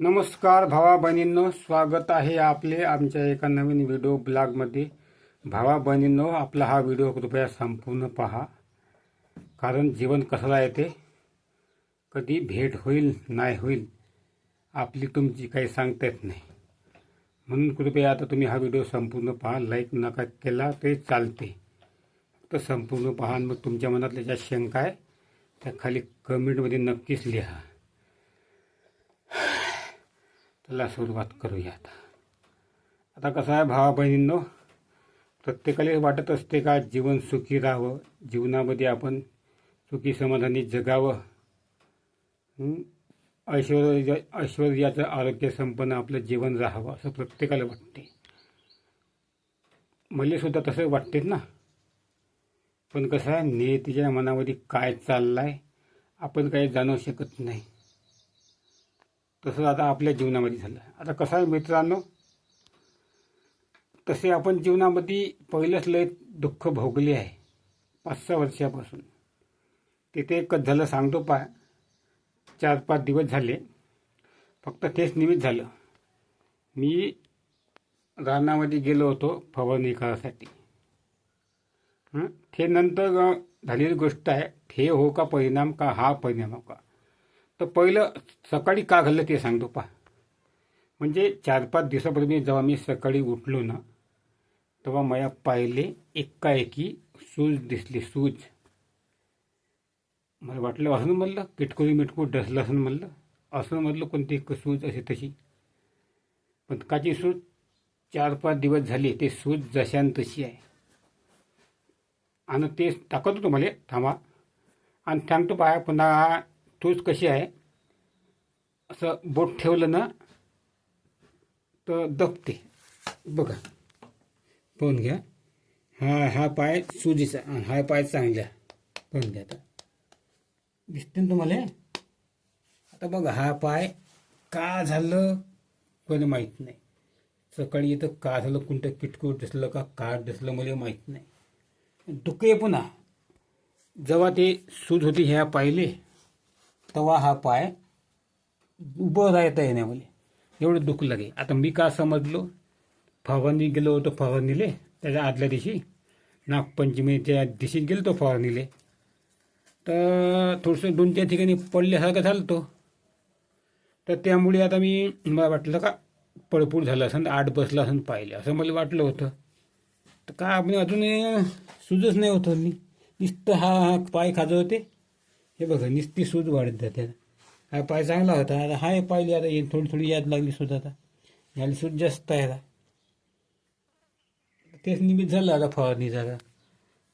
नमस्कार भावा बहिणींनो स्वागत आहे आपले आमच्या एका नवीन व्हिडिओ ब्लॉगमध्ये भावा बहिणींनो आपला हा व्हिडिओ कृपया संपूर्ण पहा. कारण जीवन कसला येते? कधी भेट होईल नाही होईल आपली तुमची काही सांगता येत नाही. म्हणून कृपया आता तुम्ही हा व्हिडिओ संपूर्ण पहा. लाईक नका केला तरी चालते. फक्त संपूर्ण पहा मग तुमच्या मनातल्या ज्या शंका आहे त्या खाली कमेंटमध्ये नक्कीच लिहा. त्याला सुरुवात करूया आता. आता कसं आहे भावा बहिणींनो प्रत्येकाला वाटत असते का जीवन सुखी राहावं जीवनामध्ये आपण सुखी समाधानी जगावं? हं? ऐश्वर्य ऐश्वर्याचं आरोग्य संपन्न आपलं जीवन राहावं असं प्रत्येकाला वाटते. मला सुद्धा तसं वाटतेच ना. पण कसं आहे नेतीच्या मनामध्ये काय चाललं आहे आपण काही जाणू शकत नाही. तसं आता आपल्या जीवनामध्ये झालं. आता कसं आहे मित्रांनो तसे आपण जीवनामध्ये पहिलंच लय दुःख भोगले आहे. पाच सहा वर्षापासून. तिथे एकच झालं सांगतो पा चार पाच दिवस झाले. फक्त तेच निमित्त झालं. मी रानामध्ये गेलो होतो फवारणी करायसाठी हं? ते नंतर झालेली गोष्ट आहे हे हो का परिणाम का? हा परिणाम हो का? तर पहिलं सकाळी का घाललं ते सांगतो पा म्हणजे चार पाच दिवसापूर्वी जेव्हा मी सकाळी उठलो ना तेव्हा मला पाहिले एकाएकी सूज दिसली सूज. मला वाटलं असं म्हणलं किटकुरी मिटकू डसलं असं म्हणलं असं म्हणलं कोणती एक सूज अशी तशी. पण काची सूज चार पाच दिवस झाले ते सूज जशान तशी आहे. आणि ते टाकत होतो मला थांबा. आणि सांगतो पाया पुन्हा तूच कशी आहे? असं बोट ठेवलं ना तर दबते. बघा. पाहून घ्या. हा हा पाय सुजीचा हा पाय चांगला. पाहून घ्या आता. दिसते ना तुम्हाला? आता बघा हा पाय का झालं? कोणी माहीत नाही. सकाळी येतं का झालं कोणतं किटकूट दिसलं का काट दिसलं मला माहीत नाही. दुखे पुन्हा. जेव्हा ते सूज होती ह्या पाहिले तेव्हा हा पाय उभं राहता येण्यामध्ये एवढं दुःख लागे आता मी का समजलो? फवारणी गेलो होतो फवारणीले त्याच्या आदल्या दिवशी. नागपंचमीच्या दिवशी गेलो तो फवारणीले. तर थोडंसं दोन चार ठिकाणी पडल्यासारखं झालं तो तर त्यामुळे आता मी मला वाटलं का पळपूड झालं असं आठ बसलं असं पाहिलं असं मला वाटलं होतं. तर का आपण अजून सुजच नाही होतं मी नुसतं हा हा पाय खाजं होते. हे बघा नुसती सूज वाढत जाते हा पाय चांगला होता आता हा पाहिली आता हे थोडी थोडी याद लागली सूज आता. याला सूज जास्त आहे आता. तेच निमित्त झालं आता फवारणीचा आता.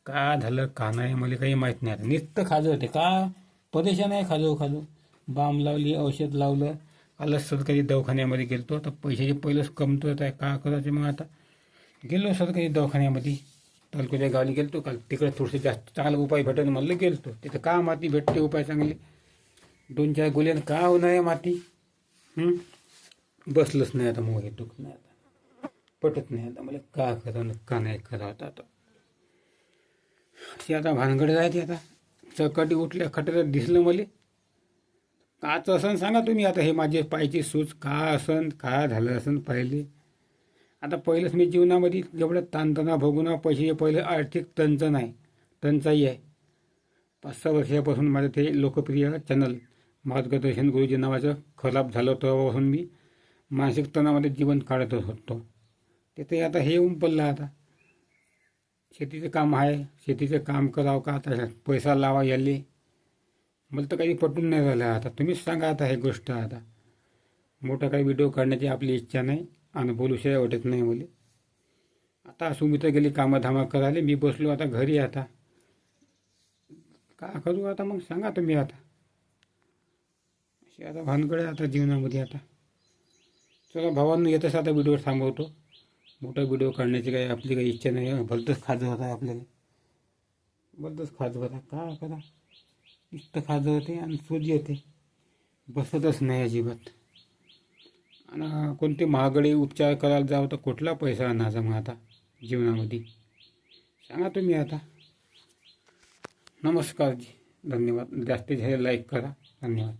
का झालं का नाही मला काही माहीत नाही आता. नुसतं खाजं होते का? परेशान आहे खाजो खाजो. बाम लावली औषध लावलं. आलं सरकारी दवाखान्यामध्ये गेलतो. तर पैशाचे पहिलंच कमतोत आहे. का करायचं मग आता? गेलो सरकारी दवाखान्यामध्ये. तालुक्याच्या गावी गेलतो काल तिकडे थोडेसे जास्त चांगला उपाय भेटेल म्हणलं गेलतो. तिथं का माती भेटते उपाय चांगले दोन चार गोल्यानं का होणार माती? बसलंच नाही आता मग हे दुःख नाही आता. पटत नाही आता. मला का करावं का नाही करावं आता आता. आता भानगड राहते आता. चकाटी उठल्या खटऱ्यात दिसलं मला. काच असन सांगा तुम्ही आता हे माझे पायची सूज का असन का झालं असन पहिले? आता पहिलंच मी जीवनामध्ये जेवढं ताणतणा भोगून पैसे पहिलं आर्थिक टंचन आहे टंचाई आहे. पाच सहा वर्षापासून माझं ते लोकप्रिय चॅनल मार्गदर्शन गुरुजी नावाचं खराब झालं तेव्हापासून मी. मानसिक तणावामध्ये जीवन काढत होतो. तिथे आता हे येऊन पडलं आता. शेतीचं काम आहे. शेतीचं काम करावं का? आता पैसा लावा याले. मला तर काही पटून नाही झालं आता. तुम्हीच सांगा आता हे गोष्ट आता. मोठा काही व्हिडिओ काढण्याची आपली इच्छा नाही. आणि बोलूशिवाय वाटत नाही मला आता सुमित्र गेली कामाधामा करायला. मी बसलो आता घरी आता. का करू आता मग? सांगा तुम्ही आता. अशी आता भानगड आता जीवनामध्ये आता. चला भावांना येतच आता व्हिडिओ थांबवतो. मोठा व्हिडिओ काढण्याची काही आपली काही इच्छा नाही. भलतंच खाजं होत आहे आपल्याला. भलतंच खाजं होता का करा? नुसतं खाजं होते आणि सूज येते. बसतच नाही अजिबात. आणि कोणते महागडे उपचार करायला जावं तर कुठला पैसा आणायचा मग आता जीवनामध्ये? सांगा तुम्ही आता. नमस्कार जी. धन्यवाद. जास्तीत जास्त लाईक करा. धन्यवाद.